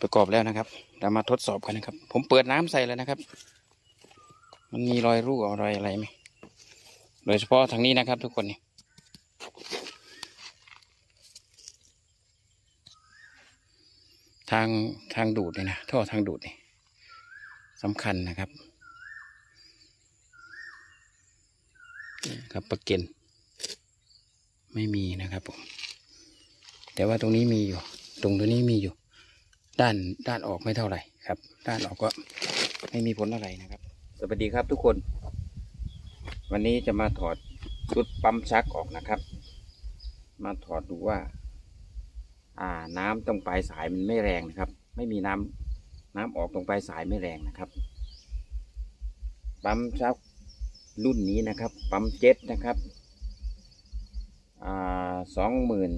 ประกอบแล้วนะครับเรามาทดสอบกันนะครับ ผมเปิดน้ำใส่แล้วนะครับ มันมีรอยรั่วรอยอะไรไหมโดยเฉพาะทางนี้นะครับทุกคนนี่ทางทางดูดนี่นะท่อทางดูดนี่สำคัญนะครับครับประเก็นไม่มีนะครับผมแต่ว่าตรงนี้มีอยู่ ตรงตัวนี้มีอยู่ ด้านด้านออกไม่เท่าไหร่ครับ ด้านออกก็ไม่มีผลอะไรนะครับ สวัสดีครับทุกคน วันนี้จะมาถอดชุดปั๊มชักออกนะครับ มาถอดดูว่า อ่าน้ำตรงปลายสายมันไม่แรงนะครับ ไม่มีน้ำน้ำออกตรงปลายสายไม่แรงนะครับ ปั๊มชักรุ่นนี้นะครับ ปั๊มเจ็ตนะครับ อ่าสองหมื่น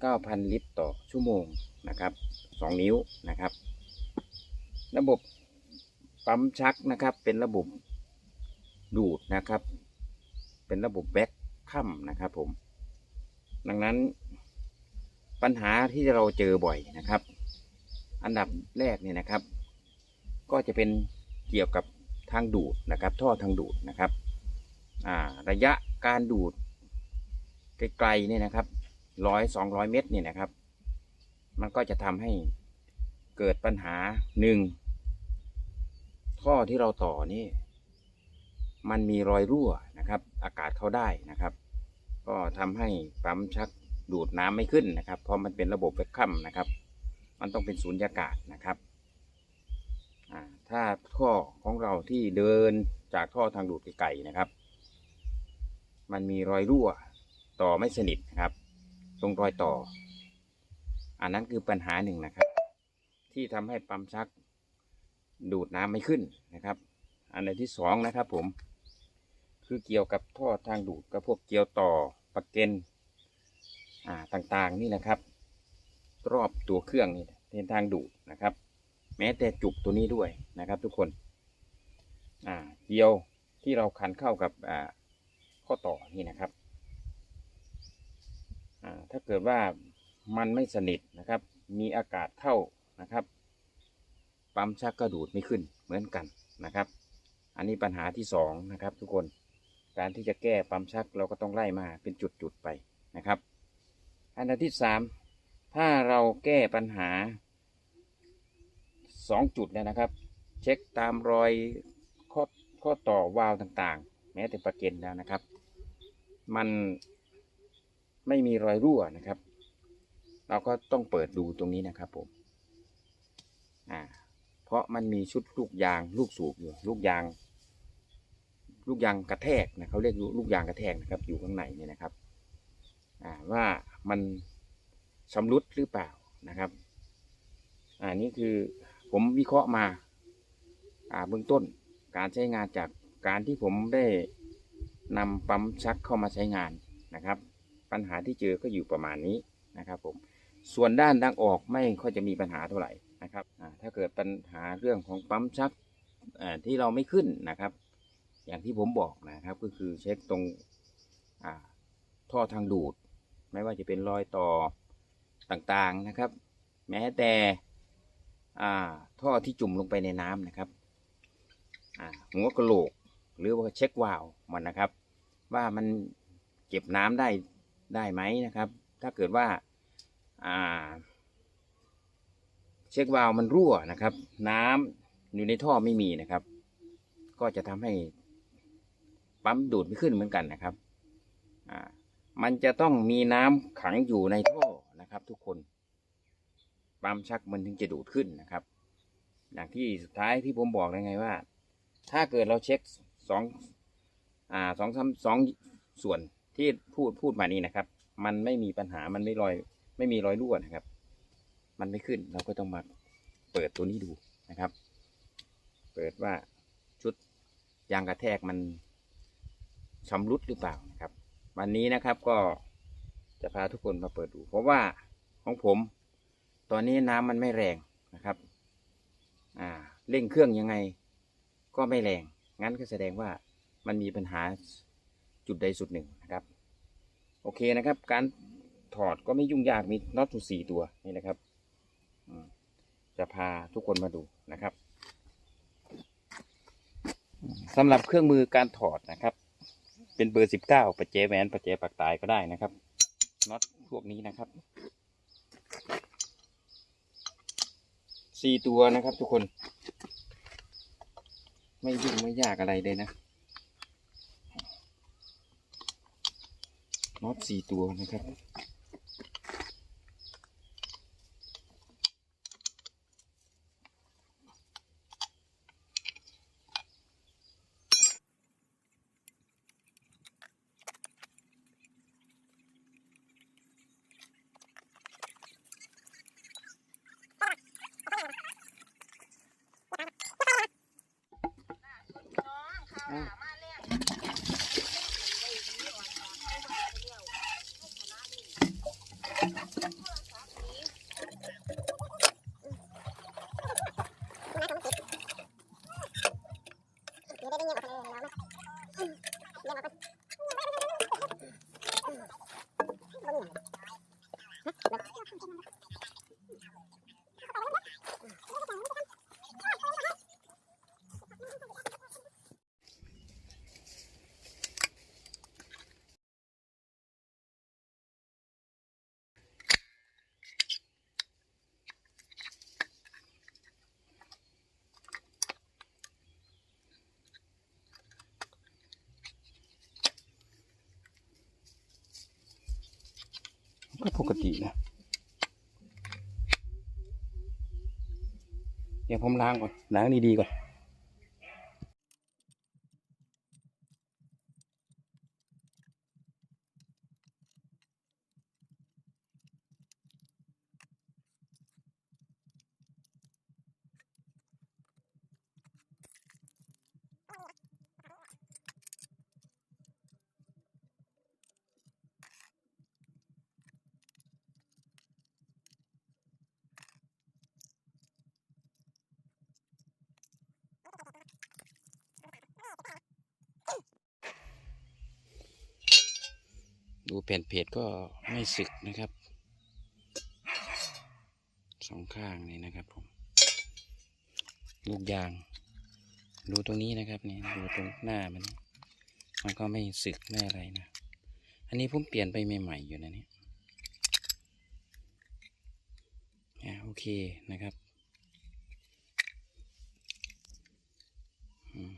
เก้าพันลิตรต่อชั่วโมงนะครับสองนิ้วนะครับ ระบบปั๊มชักนะครับ เป็นระบบดูดนะครับ เป็นระบบแบ็คคัมนะครับผม ดังนั้นปัญหาที่เราเจอบ่อยนะครับ อันดับแรกเนี่ยนะครับ ก็จะเป็นเกี่ยวกับทางดูดนะครับ ท่อทางดูดนะครับ ระยะการดูดไกลๆเนี่ยนะครับ ร้อยสองร้อยเมตรเนี่ยนะครับ มันก็จะทำให้เกิดปัญหาหนึ่งท่อที่เราต่อนี่ มันมีรอยรั่วนะครับ อากาศเข้าได้นะครับ ก็ทำให้ปั๊มชักดูดน้ำไม่ขึ้นนะครับ เพราะมันเป็นระบบแวคคัมนะครับ มันต้องเป็นสูญญากาศนะครับถ้าท่อของเราที่เดินจากท่อทางดูดไกลๆนะครับ มันมีรอยรั่วต่อไม่สนิทนะครับ ตรงรอยต่อ อันนั้นคือปัญหาหนึ่งนะครับ ที่ทำให้ปั๊มชักดูดน้ำไม่ขึ้นนะครับ อันในที่สองนะครับ ผม คือเกี่ยวกับท่อทางดูดกับพวกเกี่ยวต่อปลักเกนอ่าต่างๆนี่นะครับ รอบตัวเครื่องนี่เป็นทางดูดนะครับ แม้แต่จุกตัวนี้ด้วยนะครับ ทุกคนอ่าเกี่ยวที่เราคันเข้ากับอ่าข้อต่อนี่นะครับ ถ้าเกิดว่ามันไม่สนิทนะครับ มีอากาศเข้านะครับ ปั๊มชักก็ดูดไม่ขึ้นเหมือนกันนะครับ อันนี้ปัญหาที่สองนะครับทุกคนการที่จะแก้ปั๊มชักเราก็ต้องไล่มาเป็นจุดๆไปนะครับ อันดับที่สามถ้าเราแก้ปัญหาสองจุดเนี่ยนะครับ เช็คตามรอยข้อข้อต่อวาล์วต่างๆ แม้แต่ประเก็นแล้วนะครับ มัน ไม่มีรอยรั่วนะครับ เราก็ต้องเปิดดูตรงนี้นะครับผมอ่าเพราะมันมีชุดลูกยางลูกสูบอยู่ลูกยาง ลูกยางกระแทกนะเขาเรียกลูกยางกระแทกนะครับ อยู่ข้างในนี่นะครับอ่าว่ามันชำรุดหรือเปล่านะครับอ่านี่คือผมวิเคราะห์มาอ่าเบื้องต้นการใช้งานจากการที่ผมได้นำปั๊มชักเข้ามาใช้งานนะครับ ปัญหาที่เจอก็อยู่ประมาณนี้นะครับผมส่วนด้านดังออกไม่ค่อยจะมีปัญหาเท่าไหร่นะครับถ้าเกิดปัญหาเรื่องของปั๊มชักที่เราไม่ขึ้นนะครับ อย่างที่ผมบอกนะครับก็คือเช็คตรงท่อทางดูด ไม่ว่าจะเป็นรอยต่อต่างๆนะครับ แม้แต่ท่อที่จุ่มลงไปในน้ำนะครับหัวกระโหลกหรือว่าเช็ควาล์วมันนะครับ ว่ามันเก็บน้ำได้ ได้ไหมนะครับ ถ้าเกิดว่าเช็ควาล์วมันรั่วนะครับ น้ำอยู่ในท่อไม่มีนะครับ ก็จะทำให้ปั๊มดูดไม่ขึ้นเหมือนกันนะครับมันจะต้องมีน้ำขังอยู่ในท่อนะครับ ทุกคนปั๊มชักมันถึงจะดูดขึ้นนะครับ อย่างที่สุดท้ายที่ผมบอกเลยไงว่า ถ้าเกิดเราเช็คสองอ่าสองสามสองส่วน ที่พูดพูดมานี้นะครับ มันไม่มีปัญหามันไม่รอย ไม่มีรอยรั่วนะครับ มันไม่ขึ้นเราก็ต้องมาเปิดตัวนี้ดูนะครับ เปิดว่าชุดยางกระแทกมันชำรุดหรือเปล่านะครับ วันนี้นะครับก็จะพาทุกคนมาเปิดดู เพราะว่าของผม ตอนนี้น้ำมันไม่แรงนะครับ อ่าเร่งเครื่องยังไง ก็ไม่แรง งั้นก็แสดงว่ามันมีปัญหาจุดใดจุดหนึ่งนะครับ โอเคนะครับ การถอดก็ไม่ยุ่งยากมีน็อตอยู่สี่ตัวนี่นะครับจะพาทุกคนมาดูนะครับสำหรับเครื่องมือการถอดนะครับ เป็นเบอร์สิบเก้าประแจแหวนประแจปากตายก็ได้นะครับน็อตพวกนี้นะครับสี่ตัวนะครับทุกคน ไม่ยุ่งไม่ยากอะไรเลยนะ น็อตสี่ตัวนะครับ ก็ ปกตินะเดี๋ยวผมล้างก่อนล้างดีๆก่อน ดูแผ่นเพจก็ไม่สึกนะครับสองข้างนี่นะครับผม ลูกยาง ดูตรงนี้นะครับนี่ดูตรงหน้ามัน มันก็ไม่สึกไม่อะไรนะ อันนี้ผมเปลี่ยนไปใหม่ๆอยู่นะเนี่ยโอเคนะครับ อืม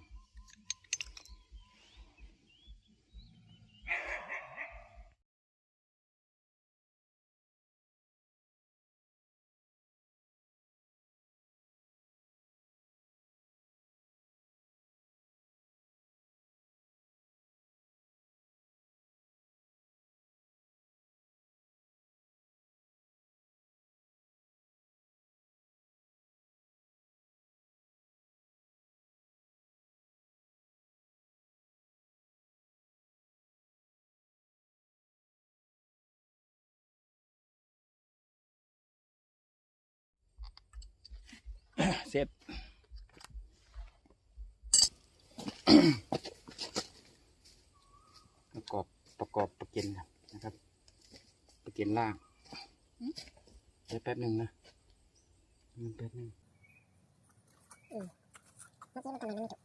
เสร็จประกอบประกอบประเก็นนะครับประเก็นล่างเดี๋ยวแป๊บหนึ่งนะอืมแป๊บหนึ่งเมื่อกี้มันทำไมไม่จบ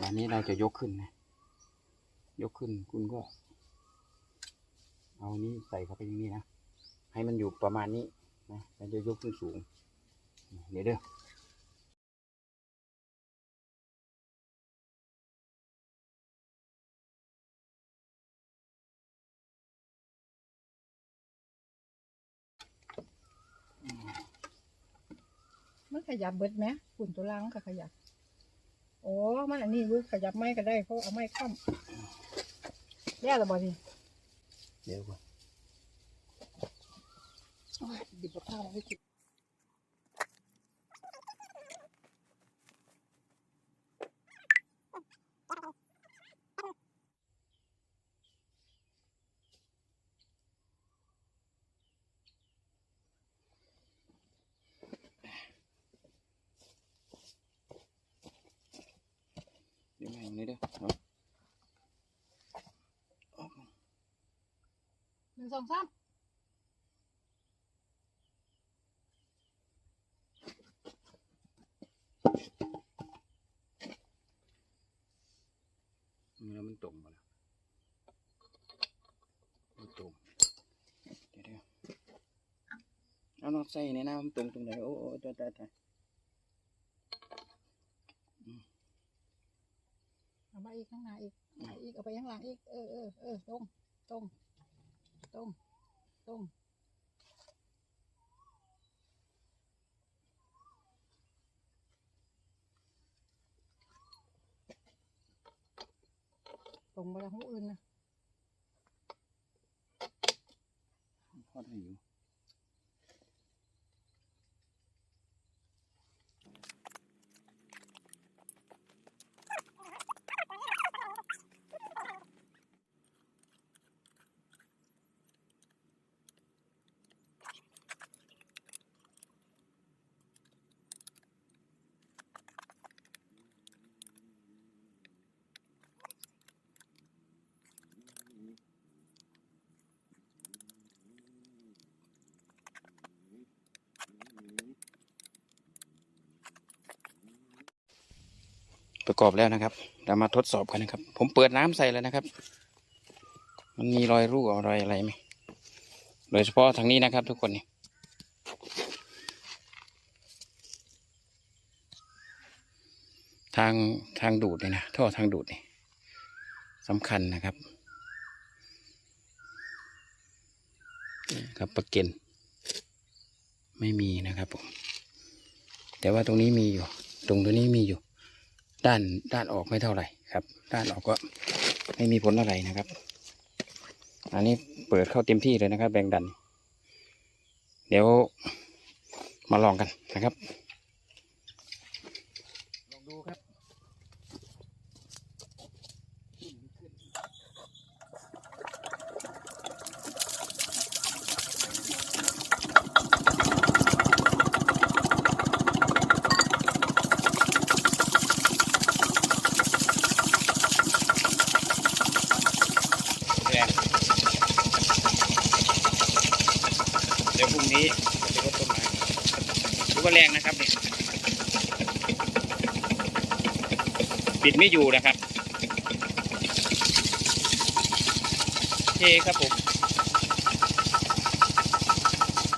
อันนี้เราจะยกขึ้นนะ ยกขึ้นคุณก็ เอานี้ใส่เข้าไปอย่างนี้นะ ให้มันอยู่ประมาณนี้นะแล้วจะยกขึ้นสูง เดี๋ยวเด้อมันขยับเบิดไหมฝุ่นตัวล่างมันก็ขยับ โอ้มันอันนี้อยูขยับไม่ก็ได้เพราะเอาไม่ค้ำแย่ละบ่นี่เดี๋ยวก่อนโอ้ย ดิบกับข้าวมาไม่กินเดี๋ยวมาอย่างนี้เด้อเอาหนึ่งสองสาม เอาน็อตใส่ในน้ำตรงตรงไหนโอ้โอ้ตายตายตายเอามาอีกข้างหน้าอีกเอาอีกเอาไปข้างหลังอีกเออเออเออตรงตรงตรงตรงตรงไปทางหูอื่นนะพอได้อยู่ ประกอบแล้วนะครับ เรามาทดสอบกันนะครับ ผมเปิดน้ำใส่แล้วนะครับ มันมีรอยรั่วรอยอะไรไหมโดยเฉพาะทางนี้นะครับ ทุกคนนี่ทางทางดูดเนี่ยนะท่อทางดูดนี่สำคัญนะครับครับประเก็นไม่มีนะครับผมแต่ว่าตรงนี้มีอยู่ ตรงตัวนี้มีอยู่ ด้านด้านออกไม่เท่าไหร่ครับ ด้านออกก็ไม่มีผลอะไรนะครับ อันนี้เปิดเข้าเต็มที่เลยนะครับแรงดัน เดี๋ยวมาลองกันนะครับ ลองดูครับ แรงเดี๋ยวพรุ่ง นี้จะรดต้นไม้ถือว่าแรงนะครับเนี่ยปิดไม่อยู่นะครับโอเคครับผม